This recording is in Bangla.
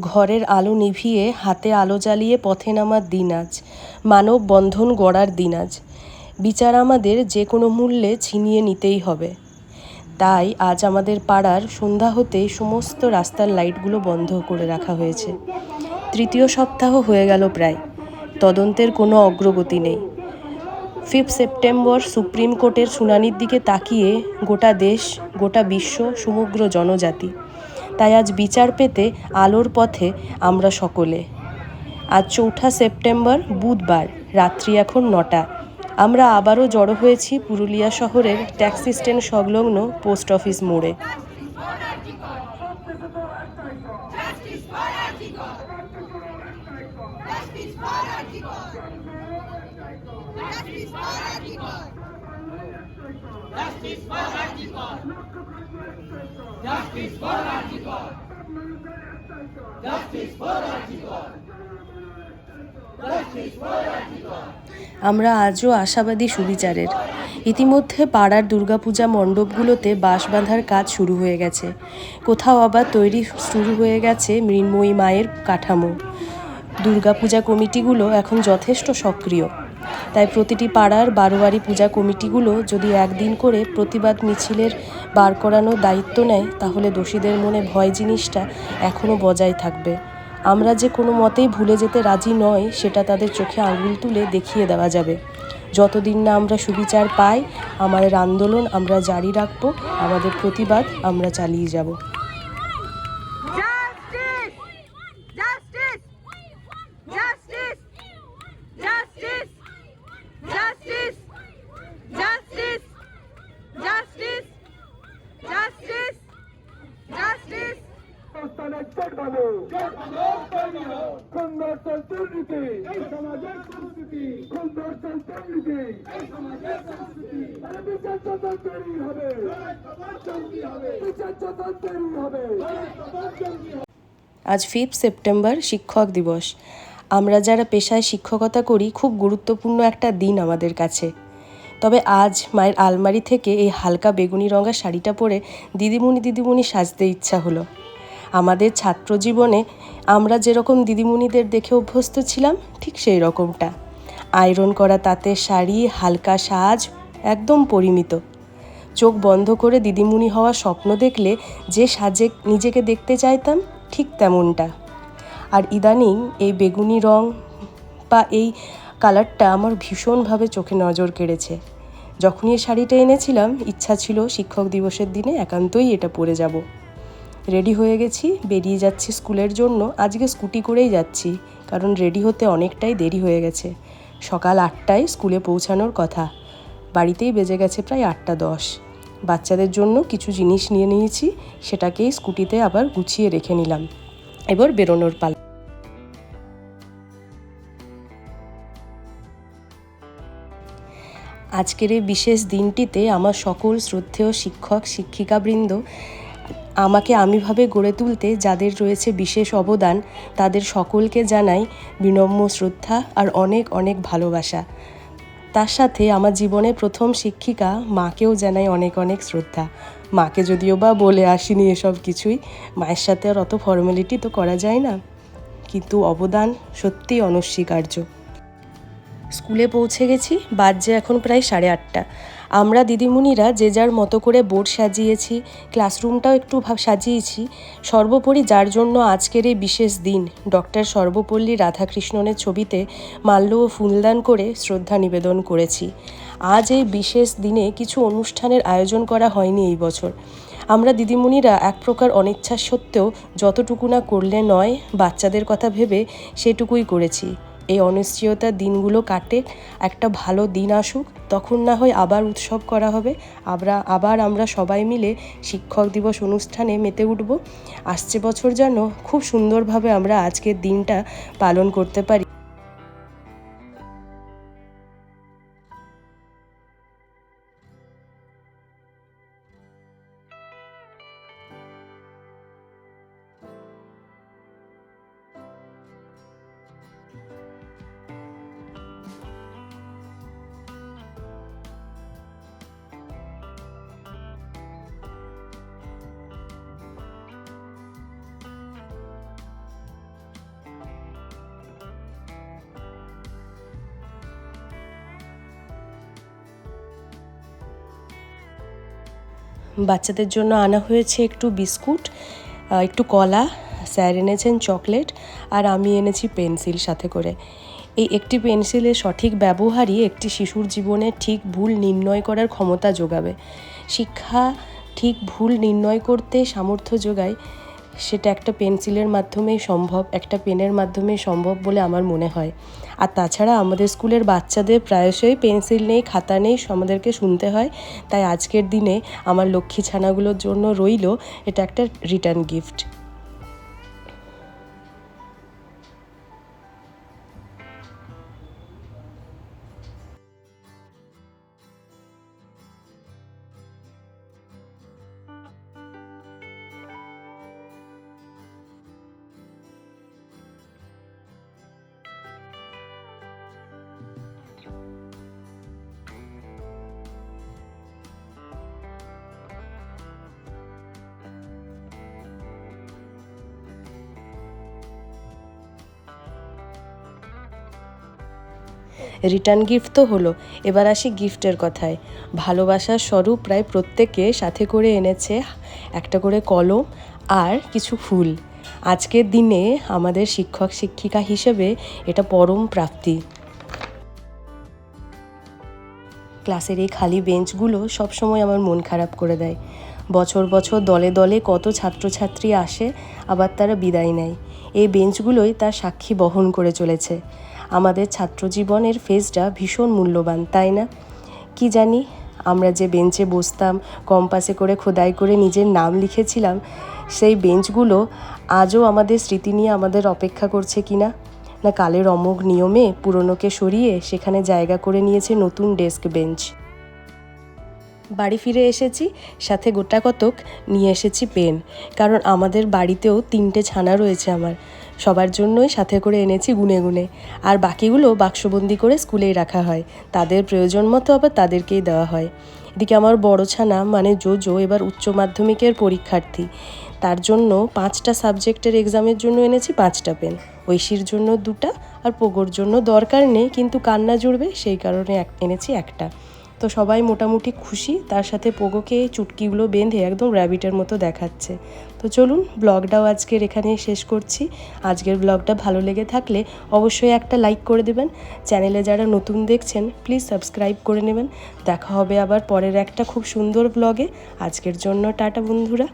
ঘরের আলো নিভিয়ে হাতে আলো জ্বালিয়ে পথে নামার দিন আজ। মানব বন্ধন গড়ার দিন আজ। বিচার আমাদের যে কোনো মূল্যে ছিনিয়ে নিতেই হবে। তাই আজ আমাদের পাড়ার সন্ধ্যা হতে সমস্ত রাস্তার লাইটগুলো বন্ধ করে রাখা হয়েছে। তৃতীয় সপ্তাহ হয়ে গেল প্রায়। তদন্তের কোনো অগ্রগতি নেই। ফিফথ সেপ্টেম্বর সুপ্রিম কোর্টের শুনানির দিকে তাকিয়ে গোটা দেশ, গোটা বিশ্ব, সমগ্র জনজাতি তাই আজ বিচার পেতে আলোর পথে আমরা সকলে। আজ চৌঠা সেপ্টেম্বর, বুধবার, রাত্রি এখন নটা। আমরা আবারও জড়ো হয়েছি পুরুলিয়া শহরের ট্যাক্সি স্ট্যান্ড সংলগ্ন পোস্ট অফিস মোড়ে। আমরা আজও আশাবাদী সুবিচারের। ইতিমধ্যে পাড়ার দুর্গাপূজা মণ্ডপগুলোতে বাঁশ বাঁধার কাজ শুরু হয়ে গেছে। কোথাও আবার তৈরি শুরু হয়ে গেছে মৃন্ময়ী মায়ের কাঠামো। দুর্গাপূজা কমিটিগুলো এখন যথেষ্ট সক্রিয়। তাই প্রতিটি পাড়ার বারোয়ারি পূজা কমিটিগুলো যদি একদিন করে প্রতিবাদ মিছিলের বার করানোর দায়িত্ব নেয়, তাহলে দোষীদের মনে ভয় জিনিসটা এখনও বজায় থাকবে। আমরা যে কোনো মতেই ভুলে যেতে রাজি নয়, সেটা তাদের চোখে আঙুল তুলে দেখিয়ে দেওয়া যাবে। যতদিন না আমরা সুবিচার পাই, আমাদের আন্দোলন আমরা জারি রাখব, আমাদের প্রতিবাদ আমরা চালিয়ে যাব। দুর্নীতি সমাজের সংস্কৃতি, সুন্দর দুর্নীতি আরে বিচার যখন তৈরি হবে, বিচার যখন তৈরি হবে, আজ ফিফথ সেপ্টেম্বর শিক্ষক দিবস। আমরা যারা পেশায় শিক্ষকতা করি, খুব গুরুত্বপূর্ণ একটা দিন আমাদের কাছে। তবে আজ মায়ের আলমারি থেকে এই হালকা বেগুনি রঙা শাড়িটা পরে দিদিমণি দিদিমণি সাজতে ইচ্ছা হলো। আমাদের ছাত্র জীবনে আমরা যেরকম দিদিমণিদের দেখে অভ্যস্ত ছিলাম, ঠিক সেই রকমটা। আয়রন করা তাঁতের শাড়ি, হালকা সাজ, একদম পরিমিত। চোখ বন্ধ করে দিদিমণি হওয়ার স্বপ্ন দেখলে যে সাজে নিজেকে দেখতে চাইতাম, ঠিক তেমনটা। আর ইদানিং এই বেগুনি রং বা এই কালারটা আমার ভীষণভাবে চোখে নজর কেড়েছে। যখনই এই শাড়িটা এনেছিলাম, ইচ্ছা ছিল শিক্ষক দিবসের দিনে একান্তই এটা পরে যাব। রেডি হয়ে গেছি, বেরিয়ে যাচ্ছি স্কুলের জন্য। আজকে স্কুটি করেই যাচ্ছি, কারণ রেডি হতে অনেকটাই দেরি হয়ে গেছে। সকাল আটটায় স্কুলে পৌঁছানোর কথা। বাড়িতেই বেজে গেছে প্রায় আটটা দশ। বাচ্চাদের জন্য কিছু জিনিস নিয়ে নিয়েছি, সেটাকেই স্কুটিতে আবার গুছিয়ে রেখে নিলাম। এবার বেরোনোর পালা। আজকের এই বিশেষ দিনটিতে আমার সকল শ্রদ্ধেয় শিক্ষক, শিক্ষিকাবৃন্দ আমাকে আমিভাবে গড়ে তুলতে যাদের রয়েছে বিশেষ অবদান, তাদের সকলকে জানাই বিনম্র শ্রদ্ধা আর অনেক অনেক ভালোবাসা। তার সাথে আমার জীবনের প্রথম শিক্ষিকা মাকেও জানাই অনেক অনেক শ্রদ্ধা। মাকে যদিও বা বলে আসিনি এসব কিছুই, মায়ের সাথে আর অত ফর্মালিটি তো করা যায় না। কিন্তু অবদান সত্যিই অনস্বীকার্য। স্কুলে পৌঁছে গেছি, বাজে এখন প্রায় সাড়ে আটটা। আমরা দিদিমণিরা যে যার মতো করে বোর্ড সাজিয়েছি, ক্লাসরুমটাও একটু ভাব সাজিয়েছি। সর্বোপরি যার জন্য আজকের এই বিশেষ দিন, ডক্টর সর্বপল্লী রাধাকৃষ্ণনের ছবিতে মাল্য ও ফুলদান করে শ্রদ্ধা নিবেদন করেছি। আজ এই বিশেষ দিনে কিছু অনুষ্ঠানের আয়োজন করা হয়নি এই বছর। আমরা দিদিমণিরা এক প্রকার অনিচ্ছা সত্ত্বেও যতটুকু না করলে নয়, বাচ্চাদের কথা ভেবে সেটুকুই করেছি। এই অনিশ্চয়তার দিনগুলো কাটে, একটা ভালো দিন আসুক, তখন না হয় আবার উৎসব করা হবে। আমরা আবার আমরা সবাই মিলে শিক্ষক দিবস অনুষ্ঠানে মেতে উঠব। আসছে বছর যেন খুব সুন্দরভাবে আমরা আজকের দিনটা পালন করতে পারি। বাচ্চাদের জন্য আনা হয়েছে একটু বিস্কুট একটু কলা, স্যার এনেছেন চকলেট, আর আমি এনেছি পেন্সিল সাথে করে। এই একটি পেন্সিলের সঠিক ব্যবহারই একটি শিশুর জীবনে ঠিক ভুল নির্ণয় করার ক্ষমতা যোগাবে। শিক্ষা ঠিক ভুল নির্ণয় করতে সামর্থ্য যোগায় সেটা একটা পেন্সিলের মাধ্যমেই সম্ভব, একটা পেনের মাধ্যমেই সম্ভব বলে আমার মনে হয়। আর তাছাড়া আমাদের স্কুলের বাচ্চাদের প্রায়শই পেন্সিল নেই, খাতা নেই, আমাদেরকে শুনতে হয়। তাই আজকের দিনে আমার লক্ষ্মী ছানাগুলোর জন্য রইল এটা একটা রিটার্ন গিফট। রিটার্ন গিফট তো হলো। এবার আসি গিফটের কথায়। ভালোবাসার স্বরূপ প্রায় প্রত্যেকে সাথে করে এনেছে একটা করে কলম আর কিছু ফুল। আজকের দিনে আমাদের শিক্ষক, শিক্ষিকা হিসেবে এটা পরম প্রাপ্তি। ক্লাসের এই খালি বেঞ্চগুলো সবসময় আমার মন খারাপ করে দেয়। বছর বছর দলে দলে কত ছাত্রছাত্রী আসে, আবার তারা বিদায় নেয়। এই বেঞ্চগুলোই তার সাক্ষী বহন করে চলেছে। আমাদের ছাত্র জীবনের ফেজটা ভীষণ মূল্যবান, তাই না? কি জানি, আমরা যে বেঞ্চে বসতাম, কম্পাসে করে খোদাই করে নিজের নাম লিখেছিলাম, সেই বেঞ্চগুলো আজও আমাদের স্মৃতি নিয়ে আমাদের অপেক্ষা করছে কি না? না কালের অমোঘ নিয়মে পুরনোকে সরিয়ে সেখানে জায়গা করে নিয়েছে নতুন ডেস্ক বেঞ্চ। বাড়ি ফিরে এসেছি, সাথে গোটা কতক নিয়ে এসেছি পেন, কারণ আমাদের বাড়িতেও তিনটে ছানা রয়েছে আমার। সবার জন্যই সাথে করে এনেছি গুনে গুনে। আর বাকিগুলো বাক্সবন্দি করে স্কুলেই রাখা হয়। তাদের প্রয়োজন মতো আবার তাদেরকেই দেওয়া হয়। এদিকে আমার বড় ছানা মানে জোজো, এবার উচ্চ মাধ্যমিকের পরীক্ষার্থী। তার জন্য পাঁচটা সাবজেক্টের এক্সামের জন্য এনেছি পাঁচটা পেন। ঐশীর জন্য দুটা আর পোগোর জন্য দরকার নেই, কিন্তু কান্না জুড়বে, সেই কারণে এনেছি একটা। তো সবাই মোটামুটি খুশি। তার সাথে পোগোকে এই চুটকিগুলো বেঁধে একদম র্যাবিটের মতো দেখাচ্ছে। তো চলুন, ব্লগটাও আজকের এখানে শেষ করছি। আজকের ব্লগটা ভালো লেগে থাকলে অবশ্যই একটা লাইক করে দেবেন। চ্যানেলে যারা নতুন দেখছেন, প্লিজ সাবস্ক্রাইব করে নেবেন। দেখা হবে আবার পরের একটা খুব সুন্দর ব্লগে। আজকের জন্য টাটা বন্ধুরা।